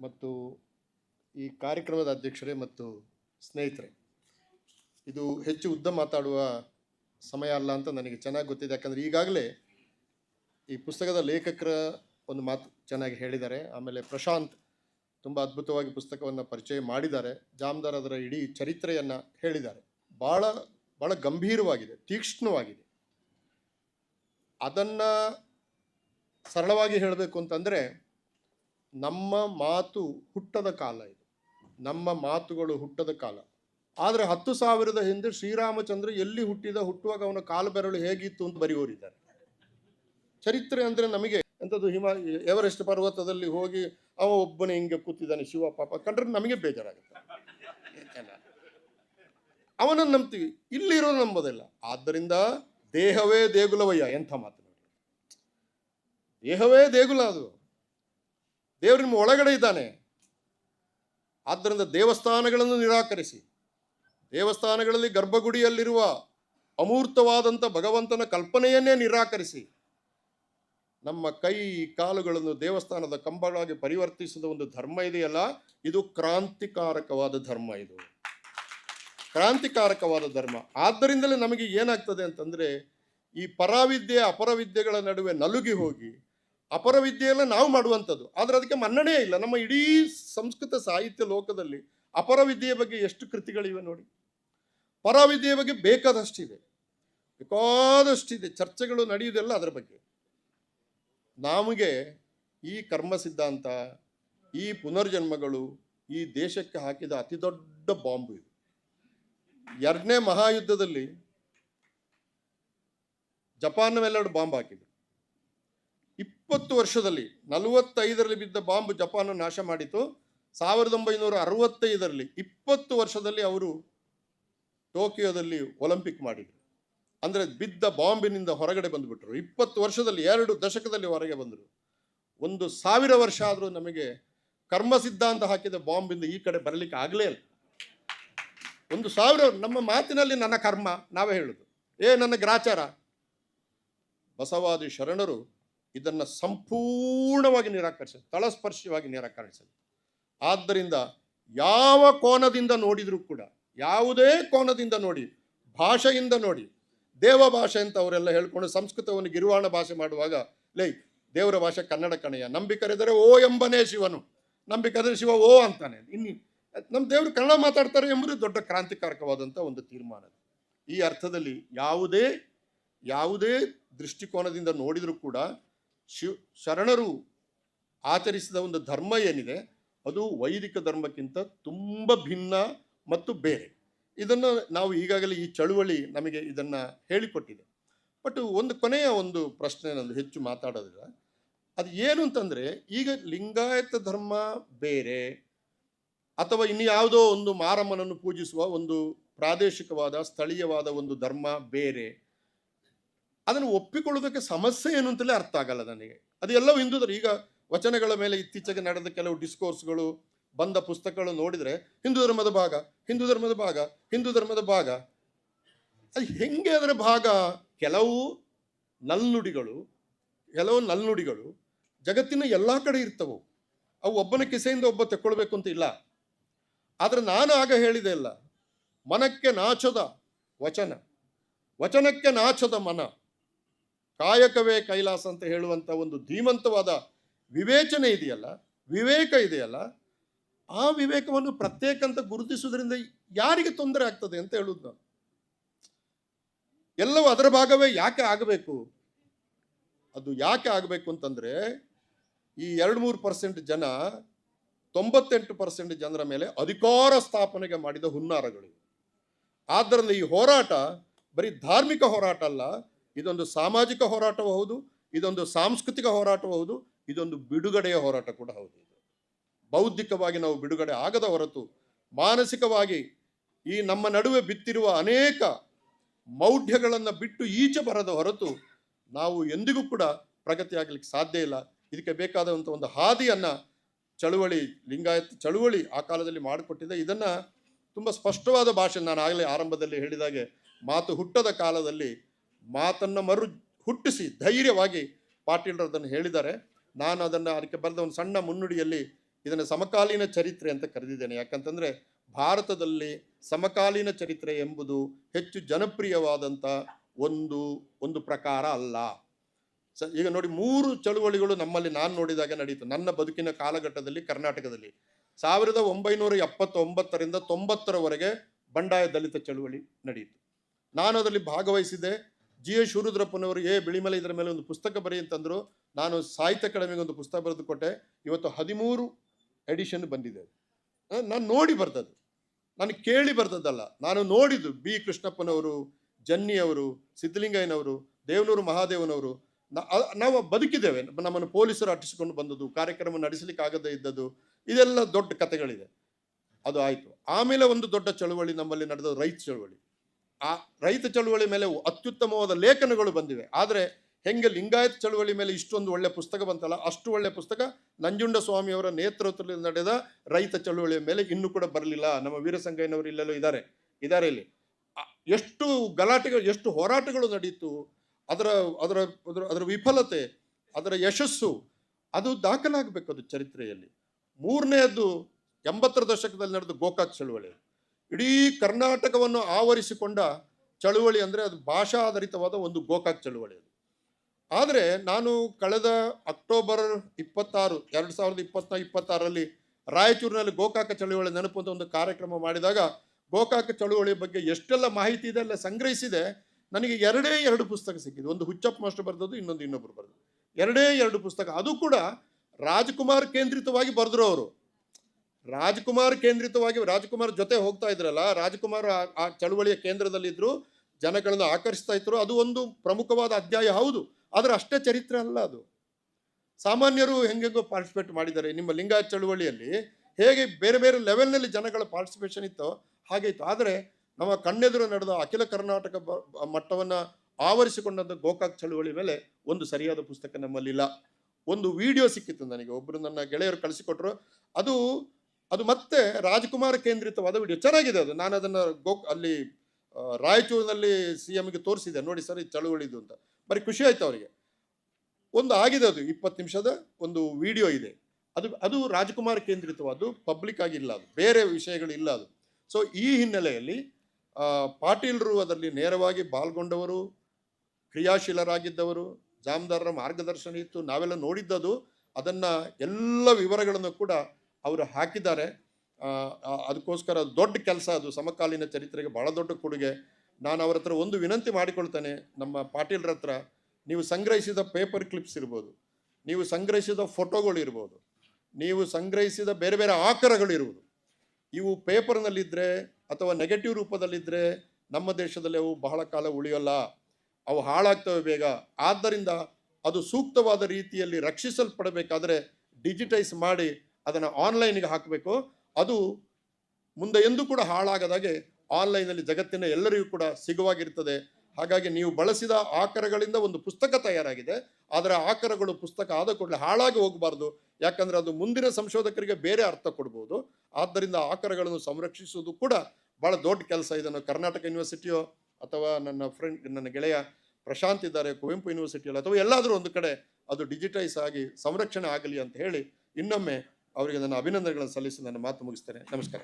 ಮತ್ತು ಈ ಕಾರ್ಯಕ್ರಮದ ಅಧ್ಯಕ್ಷರೇ ಮತ್ತು ಸ್ನೇಹಿತರೆ, ಇದು ಹೆಚ್ಚು ಉದ್ದ ಮಾತಾಡುವ ಸಮಯ ಅಲ್ಲ ಅಂತ ನನಗೆ ಚೆನ್ನಾಗಿ ಗೊತ್ತಿದೆ. ಯಾಕಂದರೆ ಈಗಾಗಲೇ ಈ ಪುಸ್ತಕದ ಲೇಖಕರ ಒಂದು ಮಾತು ಚೆನ್ನಾಗಿ ಹೇಳಿದ್ದಾರೆ. ಆಮೇಲೆ ಪ್ರಶಾಂತ್ ತುಂಬ ಅದ್ಭುತವಾಗಿ ಪುಸ್ತಕವನ್ನು ಪರಿಚಯ ಮಾಡಿದ್ದಾರೆ. ಜಾಮದಾರ್ ಅದರ ಇಡೀ ಚರಿತ್ರೆಯನ್ನು ಹೇಳಿದ್ದಾರೆ. ಭಾಳ ಭಾಳ ಗಂಭೀರವಾಗಿದೆ, ತೀಕ್ಷ್ಣವಾಗಿದೆ. ಅದನ್ನು ಸರಳವಾಗಿ ಹೇಳಬೇಕು ಅಂತಂದರೆ ನಮ್ಮ ಮಾತು ಹುಟ್ಟದ ಕಾಲ ಇದು. ನಮ್ಮ ಮಾತುಗಳು ಹುಟ್ಟದ ಕಾಲ. ಆದರೆ ಹತ್ತು ಸಾವಿರದ ಹಿಂದೆ ಶ್ರೀರಾಮಚಂದ್ರ ಎಲ್ಲಿ ಹುಟ್ಟಿದ, ಹುಟ್ಟುವಾಗ ಅವನ ಕಾಲು ಬೆರಳು ಹೇಗಿತ್ತು ಅಂತ ಬರೆಯೋರಿದ್ದಾರೆ. ಚರಿತ್ರೆ ಅಂದರೆ ನಮಗೆ ಎಂಥದ್ದು ಹಿಮ, ಎವರೆಸ್ಟ್ ಪರ್ವತದಲ್ಲಿ ಹೋಗಿ ಅವ ಒಬ್ಬನೇ ಹಿಂಗೆ ಕೂತಿದ್ದಾನೆ, ಶಿವ ಪಾಪ. ಕಂಡ್ರೆ ನಮಗೆ ಬೇಜಾರಾಗುತ್ತೆ? ಅವನನ್ನು ನಂಬ್ತೀವಿ. ಇಲ್ಲಿರೋದು ನಂಬೋದಿಲ್ಲ. ಆದ್ದರಿಂದ ದೇಹವೇ ದೇಗುಲವಯ್ಯ ಎಂಥ ಮಾತು ದೇಹವೇ ದೇಗುಲ ಅದು. ದೇವರು ನಿಮ್ಮ ಒಳಗಡೆ ಇದ್ದಾನೆ. ಆದ್ದರಿಂದ ದೇವಸ್ಥಾನಗಳನ್ನು ನಿರಾಕರಿಸಿ. ದೇವಸ್ಥಾನಗಳಲ್ಲಿ ಗರ್ಭಗುಡಿಯಲ್ಲಿರುವ ಅಮೂರ್ತವಾದಂಥ ಭಗವಂತನ ಕಲ್ಪನೆಯನ್ನೇ ನಿರಾಕರಿಸಿ. ನಮ್ಮ ಕೈ ಕಾಲುಗಳನ್ನು ದೇವಸ್ಥಾನದ ಕಂಬಗಳಾಗಿ ಪರಿವರ್ತಿಸಿದ ಒಂದು ಧರ್ಮ ಇದೆಯಲ್ಲ? ಇದು ಕ್ರಾಂತಿಕಾರಕವಾದ ಧರ್ಮ ಇದು. ಕ್ರಾಂತಿಕಾರಕವಾದ ಧರ್ಮ. ಆದ್ದರಿಂದಲೇ ನಮಗೆ ಏನಾಗ್ತದೆ ಅಂತಂದರೆ ಈ ಪರಾವಿದ್ಯೆ ಅಪರವಿದ್ಯೆಗಳ ನಡುವೆ ನಲುಗಿ ಹೋಗಿ ಅಪರವಿದ್ಯೆಯೆಲ್ಲ ನಾವು ಮಾಡುವಂಥದ್ದು. ಆದರೆ ಅದಕ್ಕೆ ಮನ್ನಣೆ ಇಲ್ಲ. ನಮ್ಮ ಇಡೀ ಸಂಸ್ಕೃತ ಸಾಹಿತ್ಯ ಲೋಕದಲ್ಲಿ ಅಪರ ವಿದ್ಯೆಯ ಬಗ್ಗೆ ಎಷ್ಟು ಕೃತಿಗಳಿವೆ ನೋಡಿ. ಪರವಿದ್ಯೆಯ ಬಗ್ಗೆ ಬೇಕಾದಷ್ಟಿದೆ. ಬೇಕಾದಷ್ಟಿದೆ. ಚರ್ಚೆಗಳು ನಡೆಯುವುದೆಲ್ಲ ಅದರ ಬಗ್ಗೆ. ನಮಗೆ ಈ ಕರ್ಮ ಸಿದ್ಧಾಂತ, ಈ ಪುನರ್ಜನ್ಮಗಳು, ಈ ದೇಶಕ್ಕೆ ಹಾಕಿದ ಅತಿ ದೊಡ್ಡ ಬಾಂಬು ಇದು. ಎರಡನೇ ಮಹಾಯುದ್ಧದಲ್ಲಿ ಜಪಾನ್ ಮೇಲೆ ಬಾಂಬ್ ಹಾಕಿದ್ರು. ಇಪ್ಪತ್ತು ವರ್ಷದಲ್ಲಿ ನಲವತ್ತೈದರಲ್ಲಿ ಬಿದ್ದ ಬಾಂಬ್ ಜಪಾನ್ ನಾಶ ಮಾಡಿತು ಸಾವಿರದ ಒಂಬೈನೂರ ಅರವತ್ತೈದರಲ್ಲಿ ಇಪ್ಪತ್ತು ವರ್ಷದಲ್ಲಿ ಅವರು ಟೋಕಿಯೋದಲ್ಲಿ ಒಲಿಂಪಿಕ್ ಮಾಡಿದರು. ಅಂದರೆ ಬಿದ್ದ ಬಾಂಬಿನಿಂದ ಹೊರಗಡೆ ಬಂದುಬಿಟ್ರು. ಇಪ್ಪತ್ತು ವರ್ಷದಲ್ಲಿ ಎರಡು ದಶಕದಲ್ಲಿ ಹೊರಗೆ ಬಂದರು. ಒಂದು ಸಾವಿರ ವರ್ಷ ಆದರೂ ನಮಗೆ ಕರ್ಮ ಸಿದ್ಧಾಂತ ಹಾಕಿದ ಬಾಂಬಿಂದ ಈ ಕಡೆ ಬರಲಿಕ್ಕೆ ಆಗಲೇ ಇಲ್ಲ. ಒಂದು ಸಾವಿರ, ನಮ್ಮ ಮಾತಿನಲ್ಲಿ ನನ್ನ ಕರ್ಮ ನಾವೇ ಹೇಳೋದು. ಏ, ನನ್ನ ಗ್ರಾಚಾರ. ಬಸವಾದಿ ಶರಣರು ಇದನ್ನು ಸಂಪೂರ್ಣವಾಗಿ ನಿರಾಕರಿಸಿದೆ ತಳಸ್ಪರ್ಶವಾಗಿ ನಿರಾಕರಿಸಿದೆ ಆದ್ದರಿಂದ ಯಾವ ಕೋನದಿಂದ ನೋಡಿದರೂ ಕೂಡ, ಯಾವುದೇ ಕೋನದಿಂದ ನೋಡಿ, ಭಾಷೆಯಿಂದ ನೋಡಿ, ದೇವ ಭಾಷೆ ಅಂತ ಅವರೆಲ್ಲ ಹೇಳ್ಕೊಂಡು ಸಂಸ್ಕೃತವನ್ನು ಗಿರುವಾಣ ಭಾಷೆ ಮಾಡುವಾಗ, ಲೈ, ದೇವರ ಭಾಷೆ ಕನ್ನಡ ಕಣೆಯ ನಂಬಿಕರೆದರೆ ಓ ಎಂಬನೇ ಶಿವನು ನಂಬಿ ಕರೆದರೆ ಶಿವ ಓ ಅಂತಾನೆ. ಇನ್ನು ನಮ್ಮ ದೇವರು ಕನ್ನಡ ಮಾತಾಡ್ತಾರೆ ಎಂಬುದು ದೊಡ್ಡ ಕ್ರಾಂತಿಕಾರಕವಾದಂಥ ಒಂದು ತೀರ್ಮಾನ ಈ ಅರ್ಥದಲ್ಲಿ ಯಾವುದೇ ಯಾವುದೇ ದೃಷ್ಟಿಕೋನದಿಂದ ನೋಡಿದರೂ ಕೂಡ ಶಿವ್ ಶರಣರು ಆಚರಿಸಿದ ಒಂದು ಧರ್ಮ ಏನಿದೆ, ಅದು ವೈದಿಕ ಧರ್ಮಕ್ಕಿಂತ ತುಂಬ ಭಿನ್ನ ಮತ್ತು ಬೇರೆ. ಇದನ್ನು ನಾವು ಈಗಾಗಲೇ ಈ ಚಳುವಳಿ ನಮಗೆ ಇದನ್ನು ಹೇಳಿಕೊಟ್ಟಿದೆ. ಬಟ್ ಒಂದು ಕೊನೆಯ ಒಂದು ಪ್ರಶ್ನೆ ನಂದು ಹೆಚ್ಚು ಮಾತಾಡೋದಿಲ್ಲ. ಅದು ಏನು ಅಂತಂದರೆ, ಈಗ ಲಿಂಗಾಯತ ಧರ್ಮ ಬೇರೆ, ಅಥವಾ ಇನ್ನು ಯಾವುದೋ ಒಂದು ಮಾರಮ್ಮನನ್ನು ಪೂಜಿಸುವ ಒಂದು ಪ್ರಾದೇಶಿಕವಾದ ಸ್ಥಳೀಯವಾದ ಒಂದು ಧರ್ಮ ಬೇರೆ ಅದನ್ನು ಒಪ್ಪಿಕೊಳ್ಳೋದಕ್ಕೆ ಸಮಸ್ಯೆ ಏನು ಅಂತಲೇ ಅರ್ಥ ಆಗಲ್ಲ ನನಗೆ. ಅದು ಎಲ್ಲವೂ ಹಿಂದೂ ಈಗ ವಚನಗಳ ಮೇಲೆ ಇತ್ತೀಚೆಗೆ ನಡೆದ ಕೆಲವು ಡಿಸ್ಕೋರ್ಸ್ಗಳು ಬಂದ ಪುಸ್ತಕಗಳು ನೋಡಿದರೆ ಹಿಂದೂ ಧರ್ಮದ ಭಾಗ, ಹಿಂದೂ ಧರ್ಮದ ಭಾಗ, ಹಿಂದೂ ಧರ್ಮದ ಭಾಗ. ಅದು ಹೆಂಗೆ ಅದರ ಭಾಗ? ಕೆಲವು ನಲ್ನುಡಿಗಳು ಕೆಲವು ನಲ್ನುಡಿಗಳು ಜಗತ್ತಿನ ಎಲ್ಲ ಕಡೆ ಇರ್ತವು. ಅವು ಒಬ್ಬನ ಕಿಸೆಯಿಂದ ಒಬ್ಬ ತಕ್ಕೊಳ್ಬೇಕು ಅಂತ ಇಲ್ಲ. ಆದರೆ ನಾನು ಆಗ ಹೇಳಿದೆ ಅಲ್ಲ, ಮನಕ್ಕೆ ನಾಚದ ವಚನ, ವಚನಕ್ಕೆ ನಾಚದ ಮನ. ಕಾಯಕವೇ ಕೈಲಾಸ ಅಂತ ಹೇಳುವಂಥ ಒಂದು ಧೀಮಂತವಾದ ವಿವೇಚನೆ ಇದೆಯಲ್ಲ, ವಿವೇಕ ಇದೆಯಲ್ಲ, ಆ ವಿವೇಕವನ್ನು ಪ್ರತ್ಯೇಕ ಅಂತ ಗುರುತಿಸುವುದರಿಂದ ಯಾರಿಗೆ ತೊಂದರೆ ಆಗ್ತದೆ ಅಂತ ಹೇಳುದು ನಾನು. ಎಲ್ಲವೂ ಅದರ ಭಾಗವೇ ಯಾಕೆ ಆಗಬೇಕು? ಅದು ಯಾಕೆ ಆಗಬೇಕು ಅಂತಂದ್ರೆ, ಈ ಎರಡು ಮೂರು ಪರ್ಸೆಂಟ್ ಜನ, ತೊಂಬತ್ತೆಂಟು ಪರ್ಸೆಂಟ್ ಜನರ ಮೇಲೆ ಅಧಿಕಾರ ಸ್ಥಾಪನೆಗೆ ಮಾಡಿದ ಹುನ್ನಾರಗಳು. ಆದ್ದರಿಂದ ಈ ಹೋರಾಟ ಬರೀ ಧಾರ್ಮಿಕ ಹೋರಾಟ ಅಲ್ಲ ಇದೊಂದು ಸಾಮಾಜಿಕ ಹೋರಾಟವೂ ಹೌದು ಇದೊಂದು ಸಾಂಸ್ಕೃತಿಕ ಹೋರಾಟವೂ ಹೌದು ಇದೊಂದು ಬಿಡುಗಡೆಯ ಹೋರಾಟ ಕೂಡ ಹೌದು ಇದು. ಬೌದ್ಧಿಕವಾಗಿ ನಾವು ಬಿಡುಗಡೆ ಆಗದ ಹೊರತು ಮಾನಸಿಕವಾಗಿ ಈ ನಮ್ಮ ನಡುವೆ ಬಿತ್ತಿರುವ ಅನೇಕ ಮೌಢ್ಯಗಳನ್ನು ಬಿಟ್ಟು ಈಚೆ ಬರದ ಹೊರತು ನಾವು ಎಂದಿಗೂ ಕೂಡ ಪ್ರಗತಿಯಾಗಲಿಕ್ಕೆ ಸಾಧ್ಯ ಇಲ್ಲ. ಇದಕ್ಕೆ ಬೇಕಾದಂಥ ಒಂದು ಹಾದಿಯನ್ನು ಚಳುವಳಿ, ಲಿಂಗಾಯತ್ ಚಳುವಳಿ ಆ ಕಾಲದಲ್ಲಿ ಮಾಡಿಕೊಟ್ಟಿದೆ. ಇದನ್ನು ತುಂಬ ಸ್ಪಷ್ಟವಾದ ಭಾಷೆ ನಾನು ಆಗಲೇ ಆರಂಭದಲ್ಲಿ ಹೇಳಿದಾಗೆ ಮಾತು ಹುಟ್ಟದ ಕಾಲದಲ್ಲಿ ಮಾತನ್ನು ಮರು ಹುಟ್ಟಿಸಿ ಧೈರ್ಯವಾಗಿ ಪಾಟೀಲ್ರು ಅದನ್ನು ಹೇಳಿದ್ದಾರೆ. ನಾನು ಅದನ್ನು ಅದಕ್ಕೆ ಬರೆದ ಒಂದು ಸಣ್ಣ ಮುನ್ನುಡಿಯಲ್ಲಿ ಇದನ್ನು ಸಮಕಾಲೀನ ಚರಿತ್ರೆ ಅಂತ ಕರೆದಿದ್ದೇನೆ. ಯಾಕಂತಂದರೆ ಭಾರತದಲ್ಲಿ ಸಮಕಾಲೀನ ಚರಿತ್ರೆ ಎಂಬುದು ಹೆಚ್ಚು ಜನಪ್ರಿಯವಾದಂಥ ಒಂದು ಒಂದು ಪ್ರಕಾರ ಅಲ್ಲ. ಸ, ಈಗ ನೋಡಿ ಮೂರು ಚಳುವಳಿಗಳು ನಮ್ಮಲ್ಲಿ ನಾನು ನೋಡಿದಾಗ ನಡೀತು. ನನ್ನ ಬದುಕಿನ ಕಾಲಘಟ್ಟದಲ್ಲಿ ಕರ್ನಾಟಕದಲ್ಲಿ. ಸಾವಿರದ ಒಂಬೈನೂರ ಎಪ್ಪತ್ತೊಂಬತ್ತರಿಂದ ತೊಂಬತ್ತರವರೆಗೆ ಬಂಡಾಯ ದಲಿತ ಚಳುವಳಿ ನಡೆಯಿತು ನಾನು ಅದರಲ್ಲಿ ಭಾಗವಹಿಸಿದ್ದೆ. ಜಿ ಎಸ್ ಶಿವರುದ್ರಪ್ಪನವರು ಏ, ಬಿಳಿಮಲೆ ಇದರ ಮೇಲೆ ಒಂದು ಪುಸ್ತಕ ಬರೀ ಅಂತಂದರು. ನಾನು ಸಾಹಿತ್ಯ ಅಕಾಡೆಮಿಗೆ ಒಂದು ಪುಸ್ತಕ ಬರೆದು ಕೊಟ್ಟೆ. ಇವತ್ತು ಹದಿಮೂರು ಎಡಿಷನ್ ಬಂದಿದೆ. ನಾನು ನೋಡಿ ಬರ್ತದ್ದು. ನಾನು ಕೇಳಿ ಬರ್ತದಲ್ಲ ನಾನು ನೋಡಿದ್ದು ಬಿ. ಕೃಷ್ಣಪ್ಪನವರು ಜನ್ನಿಯವರು ಸಿದ್ಧಲಿಂಗಯ್ಯನವರು, ದೇವನೂರು ಮಹಾದೇವನವರು. ನಾವು ಬದುಕಿದ್ದೇವೆ. ನಮ್ಮನ್ನು ಪೊಲೀಸರು ಅಟ್ಟಿಸಿಕೊಂಡು ಬಂದದ್ದು, ಕಾರ್ಯಕ್ರಮ ನಡೆಸಲಿಕ್ಕೆ ಆಗದೇ ಇದ್ದದ್ದು, ಇದೆಲ್ಲ ದೊಡ್ಡ ಕಥೆಗಳಿದೆ. ಅದು ಆಯಿತು. ಆಮೇಲೆ ಒಂದು ದೊಡ್ಡ ಚಳುವಳಿ ನಮ್ಮಲ್ಲಿ ನಡೆದ ರೈತ ಚಳುವಳಿ. ಆ ರೈತ ಚಳುವಳಿ ಮೇಲೆ ಅತ್ಯುತ್ತಮವಾದ ಲೇಖನಗಳು ಬಂದಿವೆ. ಆದರೆ ಹೆಂಗೆ ಲಿಂಗಾಯತ ಚಳುವಳಿ ಮೇಲೆ ಇಷ್ಟೊಂದು ಒಳ್ಳೆ ಪುಸ್ತಕ ಬಂತಲ್ಲ, ಅಷ್ಟು ಒಳ್ಳೆ ಪುಸ್ತಕ ನಂಜುಂಡ ಸ್ವಾಮಿಯವರ ನೇತೃತ್ವದಲ್ಲಿ ನಡೆದ ರೈತ ಚಳುವಳಿಯ ಮೇಲೆ ಇನ್ನೂ ಕೂಡ ಬರಲಿಲ್ಲ. ನಮ್ಮ ವೀರಸಂಗಯ್ಯನವರು ಇಲ್ಲೆಲ್ಲೋ ಇದ್ದಾರೆ ಇದ್ದಾರೆ ಇಲ್ಲಿ. ಎಷ್ಟು ಗಲಾಟೆಗಳು, ಎಷ್ಟು ಹೋರಾಟಗಳು ನಡೆಯಿತು ಅದರ ಅದರ ಅದರ ಅದರ ವಿಫಲತೆ, ಅದರ ಯಶಸ್ಸು, ಅದು ದಾಖಲಾಗಬೇಕು ಅದು ಚರಿತ್ರೆಯಲ್ಲಿ. ಮೂರನೆಯದ್ದು ಎಂಬತ್ತರ ದಶಕದಲ್ಲಿ ನಡೆದ ಗೋಕಾಕ್ ಚಳುವಳಿ. ಇಡೀ ಕರ್ನಾಟಕವನ್ನು ಆವರಿಸಿಕೊಂಡ ಚಳುವಳಿ ಅಂದರೆ ಅದು ಭಾಷಾ ಆಧಾರಿತವಾದ ಒಂದು ಗೋಕಾಕ್ ಚಳುವಳಿ ಅದು. ಆದರೆ ನಾನು ಕಳೆದ ಅಕ್ಟೋಬರ್ ಇಪ್ಪತ್ತಾರು, ಎರಡು ಸಾವಿರದ ಇಪ್ಪತ್ತ ಇಪ್ಪತ್ತಾರಲ್ಲಿ ರಾಯಚೂರಿನಲ್ಲಿ ಗೋಕಾಕ ಚಳುವಳಿ ನೆನಪು ಅಂತ ಒಂದು ಕಾರ್ಯಕ್ರಮ ಮಾಡಿದಾಗ ಗೋಕಾಕ ಚಳುವಳಿ ಬಗ್ಗೆ ಎಷ್ಟೆಲ್ಲ ಮಾಹಿತಿ ಇದೆ ಎಲ್ಲ ಸಂಗ್ರಹಿಸಿದೆ. ನನಗೆ ಎರಡೇ ಎರಡು ಪುಸ್ತಕ ಸಿಕ್ಕಿದೆ. ಒಂದು ಹುಚ್ಚಪ್ಪ ಮಾಸ್ಟರ್ ಬರೆದದ್ದು, ಇನ್ನೊಂದು ಇನ್ನೊಬ್ಬರು ಬರೆದು ಎರಡೇ ಎರಡು ಪುಸ್ತಕ. ಅದು ಕೂಡ ರಾಜ್ಕುಮಾರ್ ಕೇಂದ್ರಿತವಾಗಿ ಬರೆದ್ರು ಅವರು. ರಾಜ್ಕುಮಾರ್ ಕೇಂದ್ರಿತವಾಗಿ ರಾಜ್ಕುಮಾರ್ ಜೊತೆ ಹೋಗ್ತಾ ಇದ್ರಲ್ಲ, ರಾಜ್ಕುಮಾರ್ ಆ- ಚಳುವಳಿಯ ಕೇಂದ್ರದಲ್ಲಿದ್ದರು ಜನಗಳನ್ನು ಆಕರ್ಷಿಸ್ತಾ ಇದ್ರು, ಅದು ಒಂದು ಪ್ರಮುಖವಾದ ಅಧ್ಯಾಯ ಹೌದು, ಆದರೆ ಅಷ್ಟೇ ಚರಿತ್ರೆ ಅಲ್ಲ ಅದು. ಸಾಮಾನ್ಯರು ಹೆಂಗೆಂಗೋ ಪಾರ್ಟಿಸಿಪೇಟ್ ಮಾಡಿದ್ದಾರೆ, ನಿಮ್ಮ ಲಿಂಗಾಯತ್ ಚಳುವಳಿಯಲ್ಲಿ ಹೇಗೆ ಬೇರೆ ಬೇರೆ ಲೆವೆಲ್ನಲ್ಲಿ ಜನಗಳ ಪಾರ್ಟಿಸಿಪೇಷನ್ ಇತ್ತೋ ಹಾಗೆ ಇತ್ತು ಆದರೆ ನಮ್ಮ ಕಣ್ಣೆದುರು ನಡೆದ ಅಖಿಲ ಕರ್ನಾಟಕ ಮಟ್ಟವನ್ನು ಆವರಿಸಿಕೊಂಡಂಥ ಗೋಕಾಕ್ ಚಳುವಳಿ ಮೇಲೆ ಒಂದು ಸರಿಯಾದ ಪುಸ್ತಕ ನಮ್ಮಲ್ಲಿಲ್ಲ. ಒಂದು ವಿಡಿಯೋ ಸಿಕ್ಕಿತ್ತು ನನಗೆ ಒಬ್ಬರು ನನ್ನ ಗೆಳೆಯರು ಕಳಿಸಿಕೊಟ್ರು. ಅದು ಅದು ಮತ್ತೆ ರಾಜ್ಕುಮಾರ್ ಕೇಂದ್ರಿತವಾದ ವಿಡಿಯೋ. ಚೆನ್ನಾಗಿದೆ ಅದು. ನಾನು ಅದನ್ನು ಗೋ ಅಲ್ಲಿ ರಾಯಚೂರಿನಲ್ಲಿ ಸಿ ಎಮ್ಗೆ ತೋರಿಸಿದೆ ನೋಡಿ ಸರ್ ಇದು ಚಳುವಳಿದು ಅಂತ. ಬರೀ ಖುಷಿ ಆಯ್ತು ಅವರಿಗೆ. ಒಂದು ಆಗಿದೆ ಅದು. ಇಪ್ಪತ್ತು ನಿಮಿಷದ ಒಂದು ವಿಡಿಯೋ ಇದೆ. ಅದು ಅದು ರಾಜ್ಕುಮಾರ್ ಕೇಂದ್ರಿತವಾದ್ದು, ಪಬ್ಲಿಕ್ ಆಗಿಲ್ಲ ಅದು. ಬೇರೆ ವಿಷಯಗಳು ಇಲ್ಲ ಅದು. ಸೊ, ಈ ಹಿನ್ನೆಲೆಯಲ್ಲಿ ಪಾಟೀಲ್ರು ಅದರಲ್ಲಿ ನೇರವಾಗಿ ಪಾಲ್ಗೊಂಡವರು, ಕ್ರಿಯಾಶೀಲರಾಗಿದ್ದವರು ಜಾಮದಾರರ ಮಾರ್ಗದರ್ಶನ ಇತ್ತು, ನಾವೆಲ್ಲ ನೋಡಿದ್ದದು, ಅದನ್ನು ಎಲ್ಲ ವಿವರಗಳನ್ನು ಕೂಡ ಅವರು ಹಾಕಿದ್ದಾರೆ. ಅದಕ್ಕೋಸ್ಕರ ದೊಡ್ಡ ಕೆಲಸ ಅದು. ಸಮಕಾಲೀನ ಚರಿತ್ರೆಗೆ ಬಹಳ ದೊಡ್ಡ ಕೊಡುಗೆ. ನಾನು ಅವರ ಹತ್ರ ಒಂದು ವಿನಂತಿ ಮಾಡಿಕೊಳ್ತೇನೆ. ನಮ್ಮ ಪಾಟೀಲ್ರ ಹತ್ರ ನೀವು ಸಂಗ್ರಹಿಸಿದ ಪೇಪರ್ ಕ್ಲಿಪ್ಸ್ ಇರ್ಬೋದು. ನೀವು ಸಂಗ್ರಹಿಸಿದ ಫೋಟೋಗಳು ಇರ್ಬೋದು. ನೀವು ಸಂಗ್ರಹಿಸಿದ ಬೇರೆ ಬೇರೆ ಆಕರಗಳು ಇರುವುದು ಇವು ಪೇಪರ್ನಲ್ಲಿದ್ದರೆ ಅಥವಾ ನೆಗೆಟಿವ್ ರೂಪದಲ್ಲಿದ್ದರೆ ನಮ್ಮ ದೇಶದಲ್ಲಿ ಅವು ಬಹಳ ಕಾಲ ಉಳಿಯೋಲ್ಲ. ಅವು ಹಾಳಾಗ್ತವೆ ಬೇಗ. ಆದ್ದರಿಂದ ಅದು ಸೂಕ್ತವಾದ ರೀತಿಯಲ್ಲಿ ರಕ್ಷಿಸಲ್ಪಡಬೇಕಾದರೆ ಡಿಜಿಟೈಸ್ ಮಾಡಿ ಅದನ್ನು ಆನ್ಲೈನ್ಗೆ ಹಾಕಬೇಕು. ಅದು ಮುಂದೆ ಎಂದೂ ಕೂಡ ಹಾಳಾಗದಾಗೆ ಆನ್ಲೈನಲ್ಲಿ ಜಗತ್ತಿನ ಎಲ್ಲರಿಗೂ ಕೂಡ ಸಿಗುವಾಗಿರ್ತದೆ. ಹಾಗಾಗಿ ನೀವು ಬಳಸಿದ ಆಕರಗಳಿಂದ ಒಂದು ಪುಸ್ತಕ ತಯಾರಾಗಿದೆ. ಆದರೆ ಆಕರಗಳು ಪುಸ್ತಕ ಆದ ಕೂಡಲೇ ಹಾಳಾಗಿ ಹೋಗಬಾರ್ದು. ಯಾಕಂದರೆ ಅದು ಮುಂದಿನ ಸಂಶೋಧಕರಿಗೆ ಬೇರೆ ಅರ್ಥ ಕೊಡ್ಬೋದು. ಆದ್ದರಿಂದ ಆಕರಗಳನ್ನು ಸಂರಕ್ಷಿಸುವುದು ಕೂಡ ಭಾಳ ದೊಡ್ಡ ಕೆಲಸ. ಇದನ್ನು ಕರ್ನಾಟಕ ಯೂನಿವರ್ಸಿಟಿಯೋ ಅಥವಾ ನನ್ನ ಫ್ರೆಂಡ್, ನನ್ನ ಗೆಳೆಯ ಪ್ರಶಾಂತ್ ಇದ್ದಾರೆ, ಕುವೆಂಪು ಯೂನಿವರ್ಸಿಟಿಯಲ್ಲಿ ಅಥವಾ ಎಲ್ಲಾದರೂ ಒಂದು ಕಡೆ ಅದು ಡಿಜಿಟೈಸ್ ಆಗಿ ಸಂರಕ್ಷಣೆ ಆಗಲಿ ಅಂತ ಹೇಳಿ ಇನ್ನೊಮ್ಮೆ ಅವರಿಗೆ ನನ್ನ ಅಭಿನಂದನೆಗಳನ್ನು ಸಲ್ಲಿಸಿ ನನ್ನ ಮಾತು ಮುಗಿಸ್ತೇನೆ. ನಮಸ್ಕಾರ.